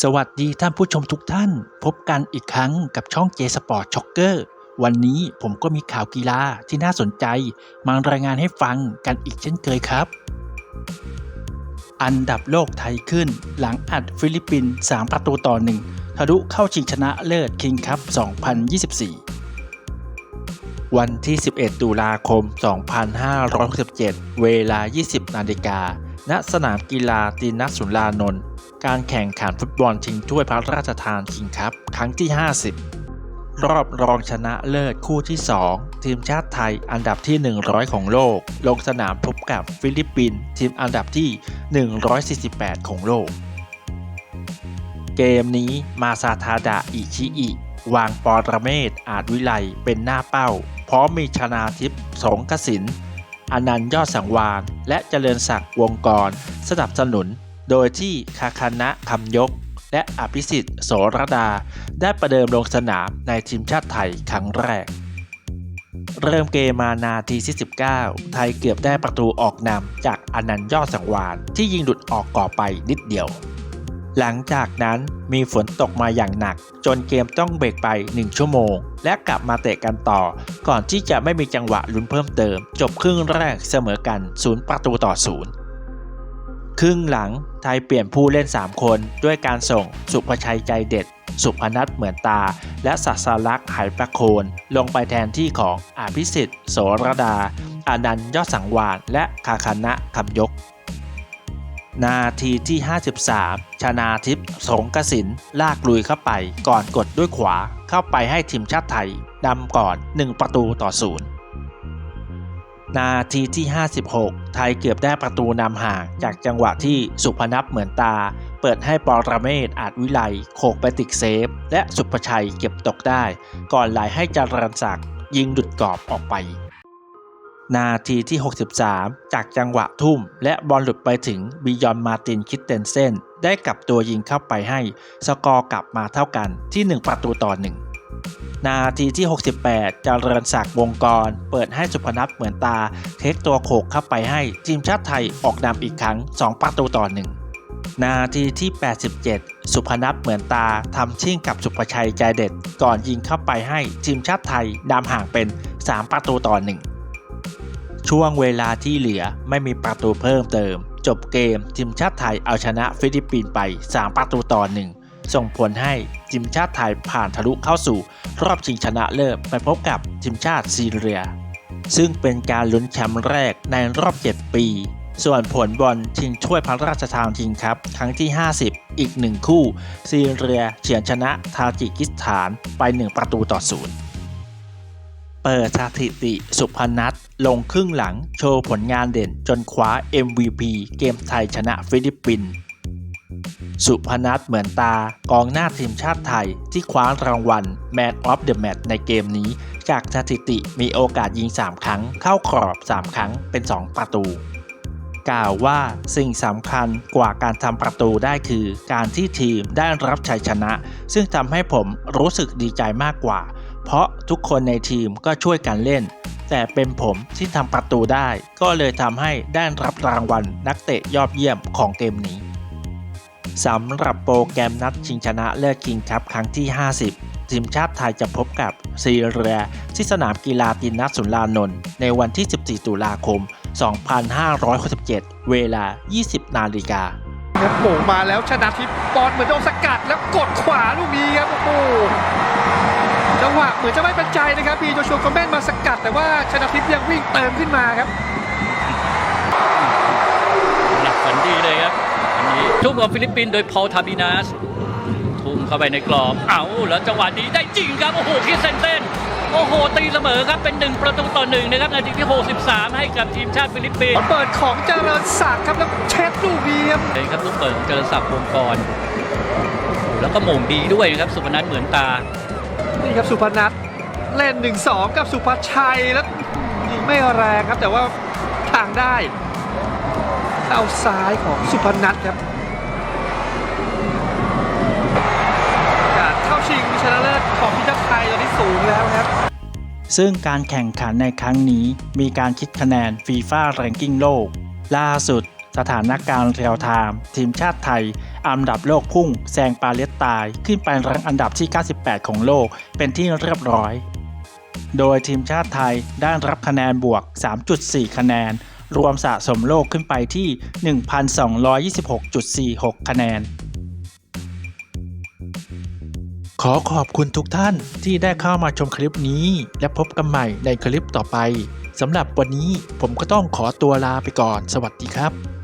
สวัสดีท่านผู้ชมทุกท่าน พบกันอีกครั้งกับช่อง J Sport Shocker วันนี้ผมก็มีข่าวกีฬาที่น่าสนใจ มารายงานให้ฟังกันอีกเช่นเคยครับ อันดับโลกไทยขึ้น หลังอัดฟิลิปปินส์3 ประตูต่อหนึ่งทะลุเข้าชิงชนะเลิศคิงคัพ 2024 วันที่ 11 ตุลาคม 2567 เวลา 20 นาฬิกาณสนามกีฬาตีนักสุรานนท์ การแข่งขันฟุตบอลชิงถ้วยพระราชทานคิงคัพครั้งที่ 50 รอบรองชนะเลิศคู่ที่ 2 ทีมชาติไทยอันดับที่ 100 ของโลก ลงสนามพบกับฟิลิปปินส์ทีมอันดับที่ 148 ของโลก เกมนี้มาซาทาดะอิชิอิ วางปอระเมศอาจวิไลเป็นหน้าเป้า พร้อมมีชนาทิพย์สงกสินอนันต์ยอดสังวาน และเจริญศักดิ์วงกร สนับสนุน โดยที่คาคานะคำยก และอภิสิทธิ์โสรดา ได้ประเดิมลงสนามในทีมชาติไทยครั้งแรก เริ่มเกมมานาทีที่ 19 ไทยเกือบได้ประตูออกนำจากอนันต์ยอดสังวานที่ยิงหลุดออกก่อไปนิดเดียว หลังจากนั้นมีฝนตกมาอย่างหนัก จนเกมต้องเบรกไป 1 ชั่วโมง และกลับมาเตะกันต่อ ก่อนที่จะไม่มีจังหวะลุ้นเพิ่มเติม จบครึ่งแรกเสมอกัน 0 ประตูต่อ 0 ครึ่งหลังไทยเปลี่ยนผู้เล่น 3 คนด้วยการส่งสุภชัยใจเด็ด สุพนัทเหมือนตา และสัสลักษณ์ไหประโคนลงไปแทนที่ของอภิสิทธิ์โสรดา อานันต์ยอดสังวานและคาคานะคำยก นาทีที่ 53 ชนาทิพย์สงกสินลากลุยเข้าไปก่อนกดด้วยขวาเข้าไปให้ทีมชาติไทยนำก่อน 1 ประตูต่อศูนย์ นาทีที่ 56 ไทยเกือบได้ประตูนำห่างจากจังหวะที่สุพนัทเหมือนตา เปิดให้ปอระเมศอาจวิไลโขกไปติกเซฟ และสุภชัยเก็บตกได้ ก่อนไหลให้จารนศักดิ์ยิงดุดกรอบออกไป นาทีที่ 63 จากจังหวะทุ่ม และบอลหลุดไปถึงบิยอนมาตินคิดเตนเซนได้กลับตัวยิงเข้าไปให้ สกอร์กลับมาเท่ากันที่ 1 ประตูต่อ1 นาทีที่ 68จารริญศักดิ์วงกร เปิดให้สุพนัทเหมือนตา เทคตัวโขกเข้าไปให้ทีมชาติไทยออกนำอีกครั้ง 2 ประตูต่อ1นาทีที่ 87 สุพนัทเหมือนตาทำชิ่งกับสุภชัยใจเด็ด ก่อนยิงเข้าไปให้ทีมชาติไทยนำห่างเป็น 3 ประตูต่อ1ช่วงเวลาที่เหลือไม่มีประตูเพิ่มเติม จบเกมทีมชาติไทยเอาชนะฟิลิปปินส์ไป 3 ประตูต่อ1 ส่งผลให้ทีมชาติไทยผ่านทะลุเข้าสู่ รอบชิงชนะเลิศไปพบกับทีมชาติซีเรีย ซึ่งเป็นการลุ้นแชมป์แรกในรอบ 7 ปี ส่วนผลบอลชิงถ้วยพระราชทานคิงครับ ครั้งที่ 50 อีก 1 คู่ ซีเรียเฉือนชนะทาจิกิสถานไป 1 ประตูต่อศูนย์เปิดสถิติสุพนัทลงครึ่งหลังโชว์ผลงานเด่นจนคว้า MVP เกมไทยชนะฟิลิปปินส์ สุพนัทเหมือนตากองหน้าทีมชาติไทย ที่คว้ารางวัล Man of the Match ในเกมนี้ จากสถิติมีโอกาสยิง 3 ครั้ง เข้ากรอบ 3 ครั้งเป็น 2 ประตู กล่าวว่าสิ่งสำคัญกว่าการทำประตูได้คือ การที่ทีมได้รับชัยชนะ ซึ่งทำให้ผมรู้สึกดีใจมากกว่า เพราะทุกคนในทีมก็ช่วยกันเล่นแต่เป็นผมที่ทำประตูได้ ก็เลยทำให้ได้รับรางวัลนักเตะยอดเยี่ยมของเกมนี้ สำหรับโปรแกรมนัดชิงชนะเลิศคิงคัพครั้งที่ 50 ทีมชาติไทยจะพบกับซีเรียที่สนามกีฬาตินัสุรานนท์ในวันที่ 14 ตุลาคม 2567 เวลา 20 นาฬิกาครับโหม่งมาแล้วชนะทิพย์บอลเหมือนโดนสกัดแล้วกดขวาลูกนี้ครับโอ้โหจังหวะเหมือนจะไม่เป็นใจนะครับมีโจชัวคอมเมนต์มาสกัด แต่ว่าชนะทิพย์ยังวิ่งเติมขึ้นมาครับหลับฝันดีเลยครับอันนี้ ทุ่มของฟิลิปปินส์โดยพอลทาบินาสทุ่มเข้าไปในกรอบ เอาแล้วจังหวะนี้ได้จริงครับ โอ้โหคิดเซนเต้นโอ้โห ตีเสมอครับ เป็นหนึ่งประตูต่อหนึ่งนะครับ นาทีที่ 63 ให้กับทีมชาติฟิลิปปินส์เปิดของเจริญศักดิ์ครับ แล้วเช็ดลูกนี้ครับเลยครับลูกเปิดของเจริญศักดิ์วงกรแล้วก็โมงดีด้วยนะครับ สุพนัทเหมือนตา นี่ครับสุพนัทเล่น 1-2 กับสุภชัยแล้วยิงไม่แรงครับ แต่ว่าทางได้เข้าซ้ายของสุพนัทครับ ซึ่งการแข่งขันในครั้งนี้มีการคิดคะแนนฟีฟ่าแรงกิ้งโลก ล่าสุด สถานการณ์เรียลไทม์ทีมชาติไทย อันดับโลกพุ่งแซงปาเลสไตน์ขึ้นไปรั้งอันดับที่ 98 ของโลกเป็นที่เรียบร้อย โดยทีมชาติไทยได้รับคะแนนบวก 3.4 คะแนน รวมสะสมโลกขึ้นไปที่ 1,226.46 คะแนน ขอขอบคุณทุกท่านที่ได้เข้ามาชมคลิปนี้ และพบกันใหม่ในคลิปต่อไปสำหรับวันนี้ผมก็ต้องขอตัวลาไปก่อน สวัสดีครับ